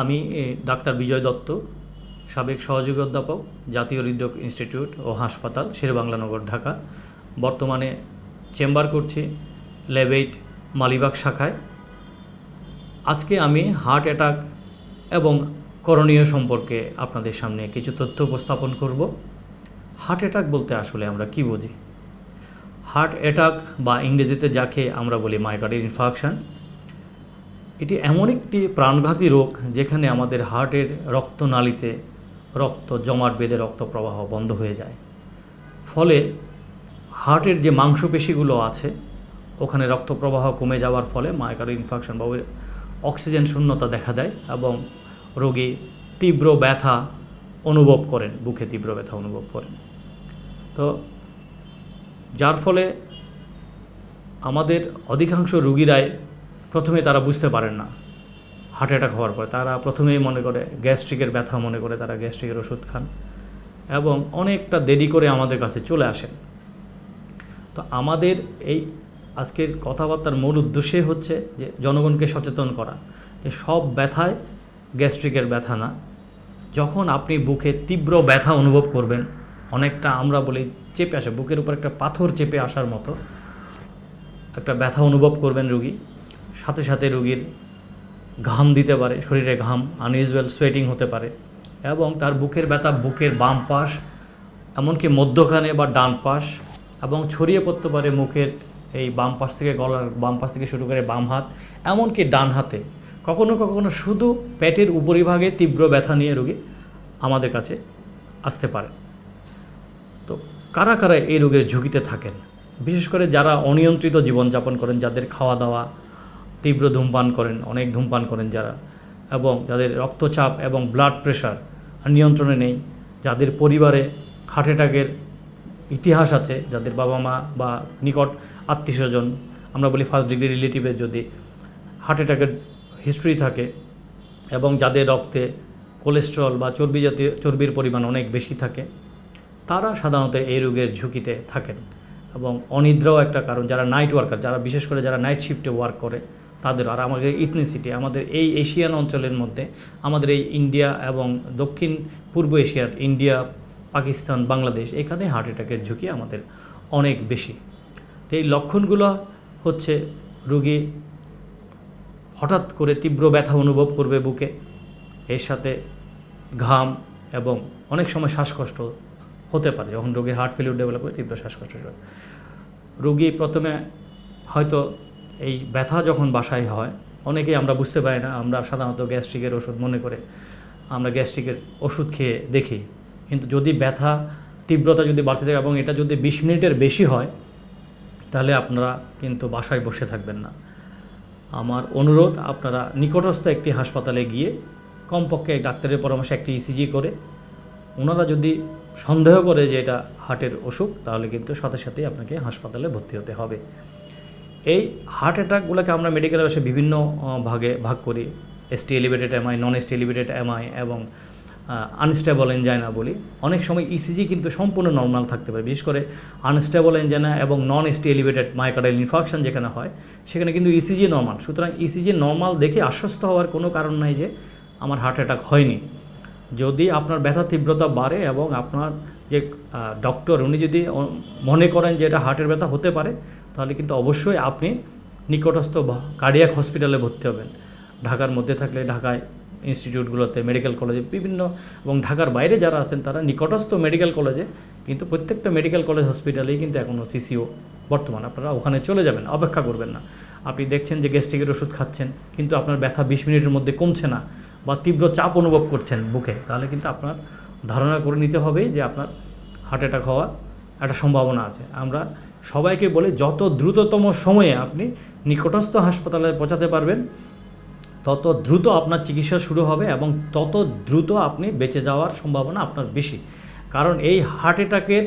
আমি ডাক্তার বিজয় দত্ত, সাবেক সহযোগী অধ্যাপক, জাতীয় হৃদরোগ ইনস্টিটিউট ও হাসপাতাল, শেরবাংলানগর, ঢাকা। বর্তমানে চেম্বার করছি লেবেইট মালিবাগ শাখায়। আজকে আমি হার্ট অ্যাটাক এবং করণীয় সম্পর্কে আপনাদের সামনে কিছু তথ্য উপস্থাপন করব। হার্ট অ্যাটাক বলতে আসলে আমরা কি বুঝি? হার্ট অ্যাটাক বা ইংরেজিতে যাকে আমরা বলি মাইকার্ডের ইনফাকশন এটি এমন একটি প্রাণঘাতী রোগ যেখানে আমাদের হার্টের রক্তনালীতে রক্ত জমাট বেঁধে রক্ত প্রবাহ বন্ধ হয়ে যায়। ফলে হার্টের যে মাংসপেশিগুলো আছে, ওখানে রক্ত প্রবাহ কমে যাওয়ার ফলে মাইকার্ড ইনফেকশন বা অক্সিজেন শূন্যতা দেখা দেয় এবং রোগী তীব্র ব্যথা অনুভব করেন, বুকে তীব্র ব্যথা অনুভব করেন। তো যার ফলে আমাদের অধিকাংশ রুগীরাই প্রথমে তারা বুঝতে পারেন না। হার্ট অ্যাটাক হওয়ার পরে তারা প্রথমেই মনে করে গ্যাস্ট্রিকের ব্যথা মনে করে তারা গ্যাস্ট্রিকের ওষুধ খান এবং অনেকটা দেরি করে আমাদের কাছে চলে আসেন। তো আমাদের এই আজকের কথাবার্তার মূল উদ্দেশ্যে হচ্ছে যে জনগণকে সচেতন করা যে সব ব্যথায় গ্যাস্ট্রিকের ব্যথা না। যখন আপনি বুকে তীব্র ব্যথা অনুভব করবেন, অনেকটা আমরা বলি চেপে আসে, বুকের উপর একটা পাথর চেপে আসার মতো একটা ব্যথা অনুভব করবেন রুগী। সাথে সাথে রুগীর ঘাম দিতে পারে, শরীরে ঘাম আনইউজুয়াল সোয়েটিং হতে পারে এবং তার বুকের ব্যথা, বুকের বাম পাশ, এমনকি মধ্যখানে বা ডান পাশ এবং ছড়িয়ে পড়তে পারে মুখের এই বাম পাশ থেকে গলার বাম পাশ থেকে শুরু করে বাম হাত, এমনকি ডান হাতে। কখনো কখনো শুধু পেটের উপরিভাগে তীব্র ব্যথা নিয়ে রোগী আমাদের কাছে আসতে পারে। তো কারা কারা এই রোগের ঝুঁকিতে থাকেন? বিশেষ করে যারা অনিয়ন্ত্রিত জীবনযাপন করেন, যাদের খাওয়া দাওয়া তীব্র ধূমপান করেন, অনেক ধূমপান করেন যারা। এবং যাদের রক্তচাপ এবং ব্লাড প্রেশার নিয়ন্ত্রণে নেই, যাদের পরিবারে হার্ট অ্যাটাকের ইতিহাস আছে, যাদের বাবা মা বা নিকট আত্মীয় স্বজন আমরা বলি ফার্স্ট ডিগ্রি রিলেটিভের যদি হার্ট অ্যাটাকের হিস্ট্রি থাকে এবং যাদের রক্তে কোলেস্ট্রল বা চর্বি জাতীয়, চর্বির পরিমাণ অনেক বেশি থাকে, তারা সাধারণত এই রোগের ঝুঁকিতে থাকেন। এবং অনিদ্রাও একটা কারণ, যারা নাইট ওয়ার্কার যারা বিশেষ করে যারা নাইট শিফটে ওয়ার্ক করে তাদের আর আমাদের ইথনিসিটি আমাদের এই এশিয়ান অঞ্চলের মধ্যে আমাদের এই ইন্ডিয়া এবং দক্ষিণ পূর্ব এশিয়ার ইন্ডিয়া পাকিস্তান, বাংলাদেশ এখানে হার্ট অ্যাটাকের ঝুঁকি আমাদের অনেক বেশি। তো এই লক্ষণগুলো হচ্ছে রুগী হঠাৎ করে তীব্র ব্যথা অনুভব করবে বুকে, এর সাথে ঘাম এবং অনেক সময় শ্বাসকষ্ট হতে পারে যখন রোগীর হার্ট ফেলিউর ডেভেলপ করে তীব্র শ্বাসকষ্ট রোগী প্রথমে হয়তো এই ব্যথা যখন বাসায় হয়, অনেকেই আমরা বুঝতে পারি না, আমরা সাধারণত গ্যাস্ট্রিকের ওষুধ মনে করে আমরা গ্যাস্ট্রিকের ওষুধ খেয়ে দেখি। কিন্তু যদি ব্যথা, তীব্রতা যদি বাড়তে থাকে এবং এটা যদি বিশ মিনিটের বেশি হয়, তাহলে আপনারা কিন্তু বাসায় বসে থাকবেন না। আমার অনুরোধ, আপনারা নিকটস্থ একটি হাসপাতালে গিয়ে কমপক্ষে ডাক্তারের পরামর্শে একটি ইসিজি করে, ওনারা যদি সন্দেহ করে যে এটা হার্টের অসুখ, তাহলে কিন্তু সাথে সাথেই আপনাকে হাসপাতালে ভর্তি হতে হবে। এই হার্ট অ্যাটাকগুলোকে আমরা মেডিকেল ভাষায় বিভিন্ন ভাগে ভাগ করি। ST elevated MI non ST elevated MI এবং আনস্টেবল এনজাইনা বলি। অনেক সময় ইসিজি কিন্তু সম্পূর্ণ নর্মাল থাকতে পারে। বিশেষ করে আনস্টেবল এনজাইনা এবং non ST elevated myocardial infarction যেখানে হয়, সেখানে কিন্তু ইসিজি নর্মাল সুতরাং ইসিজি নর্মাল দেখে আশ্বস্ত হওয়ার কোনো কারণ নাই যে আমার হার্ট অ্যাটাক হয়নি। যদি আপনার ব্যথা তীব্রতা বাড়ে এবং আপনার যে ডক্টর উনি যদি মনে করেন যে এটা হার্টের ব্যথা হতে পারে তাহলে কিন্তু অবশ্যই আপনি নিকটস্থ কার্ডিয়াক হসপিটালে ভর্তি হবেন। ঢাকার মধ্যে থাকলে ঢাকায় ইনস্টিটিউটগুলোতে মেডিকেল কলেজে বিভিন্ন এবং ঢাকার বাইরে যারা আছেন তারা নিকটস্থ মেডিকেল কলেজে কিন্তু প্রত্যেকটা মেডিকেল কলেজ হসপিটালেই কিন্তু এখনও সিসিও বর্তমান। আপনারা ওখানে চলে যাবেন, অপেক্ষা করবেন না। আপনি দেখছেন যে গ্যাস্ট্রিকের ওষুধ খাচ্ছেন, কিন্তু আপনার ব্যথা বিশ মিনিটের মধ্যে কমছে না বা তীব্র চাপ অনুভব করছেন বুকে, তাহলে কিন্তু আপনার ধারণা করে নিতে হবে যে আপনার হার্ট অ্যাটাক হওয়ার একটা সম্ভাবনা আছে। আমরা সবাইকে বলে, যত দ্রুততম সময়ে আপনি নিকটস্থ হাসপাতালে পৌঁছাতে পারবেন, তত দ্রুত আপনার চিকিৎসা শুরু হবে এবং তত দ্রুত আপনি বেঁচে যাওয়ার সম্ভাবনা আপনার বেশি। কারণ এই হার্ট অ্যাটাকের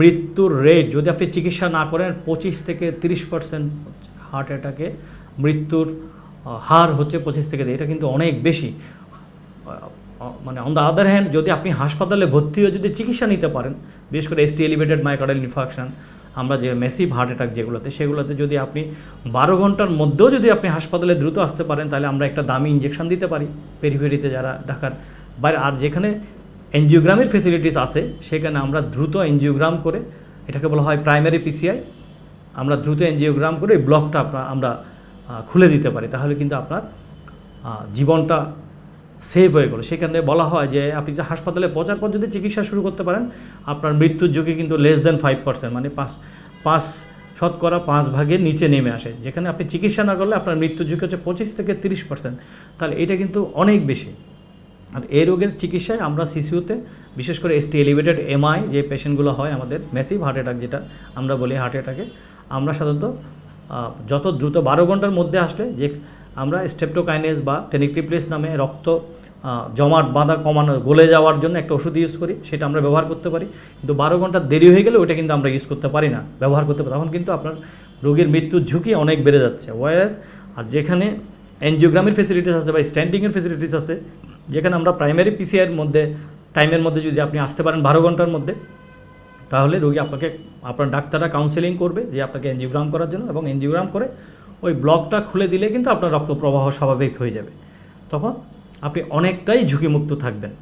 মৃত্যুর রেট যদি আপনি চিকিৎসা না করেন, পঁচিশ থেকে তিরিশ পার্সেন্ট হার্ট অ্যাটাকে মৃত্যুর হার হচ্ছে পঁচিশ থেকে এটা কিন্তু অনেক বেশি। মানে অন দ্য আদার হ্যান্ড যদি আপনি হাসপাতালে ভর্তি হয়ে যদি চিকিৎসা নিতে পারেন বিশেষ করে এসটি এলিভেটেড মাইকার্ডাল ইনফাকশন আমরা যে মেসিভ হার্ট অ্যাটাক যেগুলোতে, সেগুলোতে যদি আপনি বারো ঘণ্টার মধ্যেও যদি আপনি হাসপাতালে দ্রুত আসতে পারেন, তাহলে আমরা একটা দামি ইঞ্জেকশন দিতে পারি পেরিফেরিতে যারা ঢাকার বাইরে। আর যেখানে এনজিওগ্রামের ফেসিলিটিস আছে, সেখানে আমরা দ্রুত এনজিওগ্রাম করে, এটাকে বলা হয় প্রাইমারি পিসিআই আমরা দ্রুত এনজিওগ্রাম করে এই ব্লকটা আমরা খুলে দিতে পারি। তাহলে কিন্তু আপনার জীবনটা সেভ হয়ে গেলো। সেখানে বলা হয় যে আপনি যে হাসপাতালে পৌঁছার পর যদি চিকিৎসা শুরু করতে পারেন, আপনার মৃত্যুর ঝুঁকি কিন্তু লেস দেন ফাইভ পার্সেন্ট মানে পাঁচ পাঁচ শতকরা পাঁচ ভাগের নিচে নেমে আসে। যেখানে আপনি চিকিৎসা না করলে আপনার মৃত্যুর ঝুঁকি হচ্ছে পঁচিশ থেকে তিরিশ পার্সেন্ট তাহলে এটা কিন্তু অনেক বেশি। আর এই রোগের চিকিৎসায় আমরা শিশুতে বিশেষ করে এসটি এলিভেটেড এমআই যে পেশেন্টগুলো হয় আমাদের মেসিভ হার্ট অ্যাটাক যেটা আমরা বলি হার্ট অ্যাটাকে আমরা সাধারণত যত দ্রুত বারো ঘণ্টার মধ্যে আসলে যে আমরা স্টেপটোকাইনেস বা টেনিক্টিপ্লেস নামে রক্ত জমাট বাঁধা কমানো, গলে যাওয়ার জন্য একটা ওষুধ ইউজ করি, সেটা আমরা ব্যবহার করতে পারি। কিন্তু বারো ঘণ্টা দেরি হয়ে গেলে ওটা কিন্তু আমরা ইউজ করতে পারি না, ব্যবহার করতে পারি তখন কিন্তু আপনার রোগীর মৃত্যুর ঝুঁকি অনেক বেড়ে যাচ্ছে। ওয়ারাস আর যেখানে এনজিওগ্রামের ফেসিলিটিস আছে বা স্ট্যান্ডিংয়ের ফেসিলিটিস আছে, যেখানে আমরা প্রাইমারি পিসিআইয়ের মধ্যে টাইমের মধ্যে যদি আপনি আসতে পারেন বারো ঘণ্টার মধ্যে, তাহলে রোগী আপনাকে, আপনার ডাক্তাররা কাউন্সেলিং করবে যে আপনাকে এনজিওগ্রাম করার জন্য এবং এনজিওগ্রাম করে ওই ব্লকটা খুলে দিলে কিন্তু আপনার রক্ত প্রবাহ স্বাভাবিক হয়ে যাবে। তখন আপনি অনেকটাই ঝুঁকিমুক্ত থাকবেন।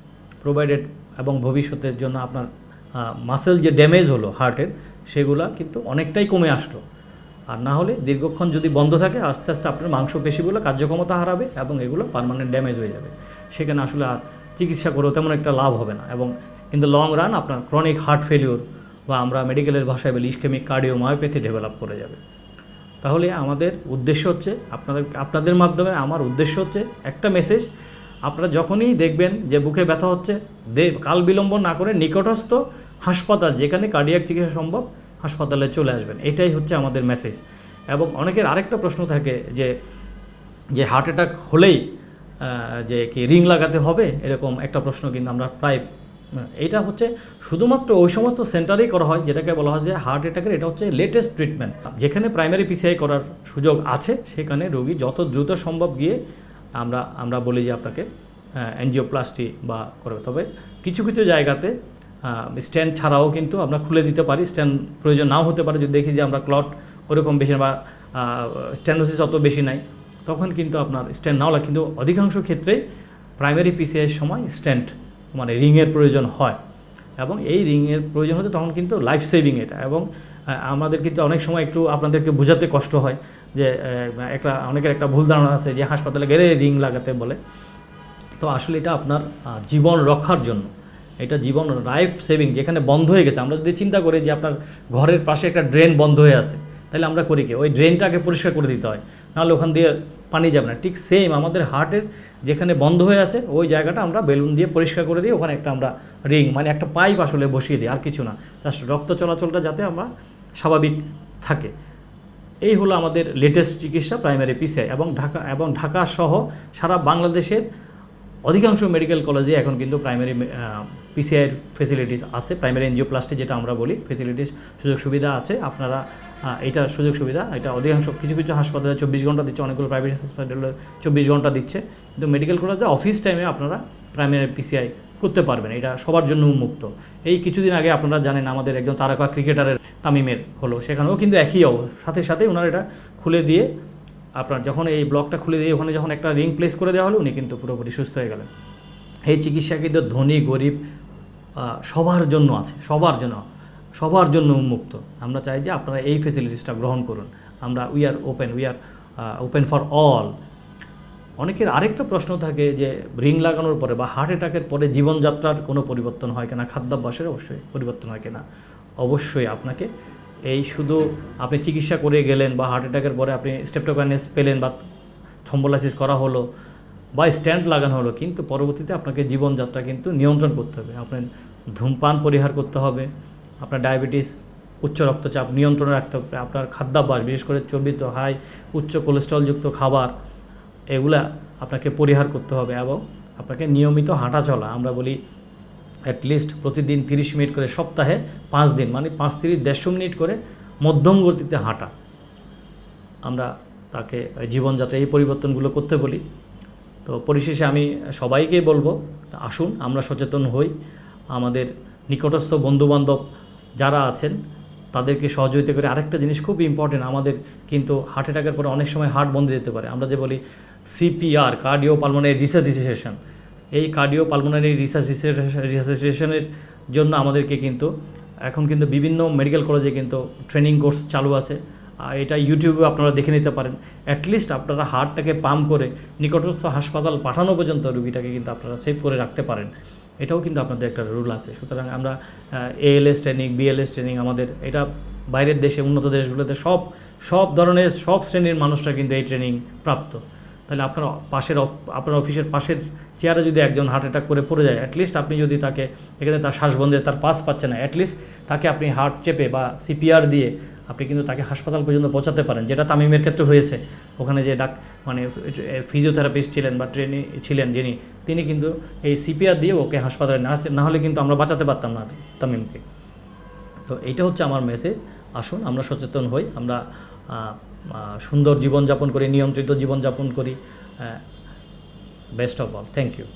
প্রোভাইডেড এবং ভবিষ্যতের জন্য আপনার মাসেল যে ড্যামেজ হলো হার্টের সেগুলা কিন্তু অনেকটাই কমে আসলো। আর না হলে দীর্ঘক্ষণ যদি বন্ধ থাকে, আস্তে আস্তে আপনার মাংসপেশিগুলো কার্যক্ষমতা হারাবে এবং এগুলো পারমানেন্ট ড্যামেজ হয়ে যাবে। সেখানে আসলে আর চিকিৎসা করেও তেমন একটা লাভ হবে না এবং ইন দ্য লং রান আপনার ক্রনিক হার্ট ফেলিওর বা আমরা মেডিকেলের ভাষায় বলি ইস্কেমিক কার্ডিওমায়োপ্যাথি ডেভেলপ করে যাবে। তাহলে আমাদের উদ্দেশ্য হচ্ছে আপনাদের আপনাদের মাধ্যমে আমার উদ্দেশ্য হচ্ছে একটা মেসেজ আপনারা যখনই দেখবেন যে বুকে ব্যথা হচ্ছে, দে, কাল বিলম্ব না করে নিকটস্থ হাসপাতাল, যেখানে কার্ডিয়াক চিকিৎসা সম্ভব, হাসপাতালে চলে আসবেন। এটাই হচ্ছে আমাদের মেসেজ এবং অনেকের আরেকটা প্রশ্ন থাকে যে যে হার্ট অ্যাটাক হলেই যে কি রিং লাগাতে হবে, এরকম একটা প্রশ্ন কিন্তু আমরা প্রায় এটা হচ্ছে শুধুমাত্র ওই সমস্ত সেন্টারেই করা হয়, যেটাকে বলা হয় যে হার্ট অ্যাটাকের এটা হচ্ছে লেটেস্ট ট্রিটমেন্ট যেখানে প্রাইমারি পিসিআই করার সুযোগ আছে, সেখানে রোগী যত দ্রুত সম্ভব গিয়ে আমরা আমরা বলি যে আপনাকে অ্যানজিওপ্লাস্টি বা করবে। তবে কিছু কিছু জায়গাতে স্ট্যান্ড ছাড়াও কিন্তু আমরা খুলে দিতে পারি। স্ট্যান্ড প্রয়োজন নাও হতে পারে। যদি দেখি যে আমরা ক্লট ওরকম বেশি বা স্ট্যান্ডোসিস অত বেশি নাই, তখন কিন্তু আপনার স্ট্যান্ড নাও লাগে। কিন্তু অধিকাংশ ক্ষেত্রেই প্রাইমারি পিসিআইয়ের সময় স্ট্যান্ড মানে রিংয়ের প্রয়োজন হয়। এবং এই রিংয়ের প্রয়োজন হতে তখন কিন্তু লাইফ সেভিং এটা। এবং আমাদের কিন্তু অনেক সময় একটু আপনাদেরকে বোঝাতে কষ্ট হয় যে একটা, অনেকের একটা ভুল ধারণা আছে যে হাসপাতালে গেলে রিং লাগাতে বলে। তো আসলে এটা আপনার জীবন রক্ষার জন্য। এটা জীবন লাইফ সেভিং যেখানে বন্ধ হয়ে গেছে। আমরা যদি চিন্তা করি যে আপনার ঘরের পাশে একটা ড্রেন বন্ধ হয়ে আছে, তাহলে আমরা করি কি? ওই ড্রেনটাকে পরিষ্কার করে দিতে হয়। নাহলে ওখান দিয়ে পানি যাবে না। ঠিক সেম আমাদের হার্টের যেখানে বন্ধ হয়ে আছে, ওই জায়গাটা আমরা বেলুন দিয়ে পরিষ্কার করে দিই ওখানে একটা আমরা রিং মানে একটা পাইপ আসলে বসিয়ে দিই, আর কিছু না। জাস্ট রক্ত চলাচলটা যাতে আমরা স্বাভাবিক থাকে। এই হলো আমাদের লেটেস্ট চিকিৎসা প্রাইমারি পিসিআই এবং ঢাকা এবং ঢাকা সহ সারা বাংলাদেশের অধিকাংশ মেডিকেল কলেজে এখন কিন্তু প্রাইমারি পিসিআইয়ের ফেসিলিটিস আছে প্রাইমারি এনজিওপ্লাস্টি যেটা আমরা বলি ফেসিলিটিস সুযোগ সুবিধা আছে, আপনারা এটা সুযোগ সুবিধা, এটা অধিকাংশ কিছু কিছু হাসপাতালে চব্বিশ ঘণ্টা দিচ্ছে, অনেকগুলো প্রাইভেট হাসপাতালে চব্বিশ ঘণ্টা দিচ্ছে, কিন্তু মেডিকেল কলেজে অফিস টাইমে আপনারা প্রাইমারি পিসিআই করতে পারবেন, এটা সবার জন্য উন্মুক্ত। এই কিছুদিন আগে আপনারা জানেন, আমাদের একজন তারকা ক্রিকেটারের তামিমের হলো, সেখানেও কিন্তু একই অব- সাথে সাথে ওনারা এটা খুলে দিয়ে আপনার যখন এই ব্লকটা খুলে দিয়ে ওখানে যখন একটা রিং প্লেস করে দেওয়া হলো, উনি কিন্তু পুরোপুরি সুস্থ হয়ে গেলেন। এই চিকিৎসা কিন্তু ধনী, গরিব সবার জন্য আছে, সবার জন্য সবার জন্য উন্মুক্ত। আমরা চাই যে আপনারা এই ফেসিলিটিসটা গ্রহণ করুন। আমরা we are open we are open for all অনেকের আরেকটা প্রশ্ন থাকে যে রিং লাগানোর পরে বা হার্ট অ্যাটাকের পরে জীবনযাত্রার কোনো পরিবর্তন হয় কিনা, খাদ্যাভ্যাসের অবশ্যই পরিবর্তন হয় কিনা? অবশ্যই আপনাকে এই শুধু আপনি চিকিৎসা করে গেলেন বা হার্ট অ্যাটাকের পরে আপনি স্টেপটোকাইনেস পেলেন বা থম্বোলাইসিস করা হলো বা স্ট্যান্ড লাগানো হলো, কিন্তু পরবর্তীতে আপনাকে জীবনযাত্রা কিন্তু নিয়ন্ত্রণ করতে হবে। আপনার ধূমপান পরিহার করতে হবে, আপনার ডায়াবেটিস উচ্চ রক্তচাপ নিয়ন্ত্রণে রাখতে হবে, আপনার খাদ্যাভ্যাস, বিশেষ করে চর্বিত হাই, উচ্চ কোলেস্ট্রলযুক্ত খাবার, এগুলা আপনাকে পরিহার করতে হবে এবং আপনাকে নিয়মিত হাঁটা চলা আমরা বলি অ্যাটলিস্ট প্রতিদিন তিরিশ মিনিট করে সপ্তাহে পাঁচ দিন মানে পাঁচ তিরিশ দেড়শো মিনিট করে মধ্যম গতিতে হাঁটা। আমরা তাকে জীবনযাত্রা এই পরিবর্তনগুলো করতে বলি। তো পরিশেষে আমি সবাইকেই বলব, আসুন, আমরা সচেতন হই। আমাদের নিকটস্থ বন্ধুবান্ধব যারা আছেন, তাদেরকে সহযোগিতা করে আরেকটা জিনিস খুব ইম্পর্টেন্ট আমাদের কিন্তু হার্ট অ্যাটাকের পরে অনেক সময় হার্ট বন্ধ যেতে পারে। আমরা যে বলি সিপিআর কার্ডিও পালমোনারি রিসার্চিসেশন এই কার্ডিও পালমোনারি রিসার্চ রিসার্চিসেশনের জন্য আমাদেরকে কিন্তু, এখন কিন্তু বিভিন্ন মেডিকেল কলেজে কিন্তু ট্রেনিং কোর্স চালু আছে। আর এটা ইউটিউবে আপনারা দেখে নিতে পারেন। অ্যাটলিস্ট আপনারা হার্টটাকে পাম্প করে নিকটস্থ হাসপাতাল পাঠানো পর্যন্ত রুগীটাকে কিন্তু আপনারা সেভ করে রাখতে পারেন। এটাও কিন্তু আপনাদের একটা রুল আছে। সুতরাং আমরা এএলএস ট্রেনিং বিএলএস ট্রেনিং আমাদের এটা বাইরের দেশে, উন্নত দেশগুলোতে সব সব ধরনের, সব শ্রেণির মানুষরা কিন্তু এই ট্রেনিং প্রাপ্ত। তাহলে আপনার পাশের আপনার অফিসের পাশের চেয়ারে যদি একজন হার্ট অ্যাটাক করে পড়ে যায় অ্যাটলিস্ট আপনি যদি তাকে, এখানে তার শ্বাসবন্ধে তার পাস পাচ্ছে না অ্যাটলিস্ট তাকে আপনি হার্ট চেপে বা সিপিআর দিয়ে আপনি কিন্তু তাকে হাসপাতাল পর্যন্ত পৌঁছাতে পারেন, যেটা তামিমের ক্ষেত্রে হয়েছে। ওখানে যে ডাক মানে ফিজিওথেরাপিস্ট ছিলেন বা ট্রেনি ছিলেন যিনি, তিনি কিন্তু এই সিপিআর দিয়ে ওকে হাসপাতালে না হলে কিন্তু আমরা বাঁচাতে পারতাম না তামিমকে। তো এইটা হচ্ছে আমার মেসেজ আসুন, আমরা সচেতন হই, আমরা সুন্দর জীবনযাপন করি নিয়ন্ত্রিত জীবনযাপন করি। Best of all thank you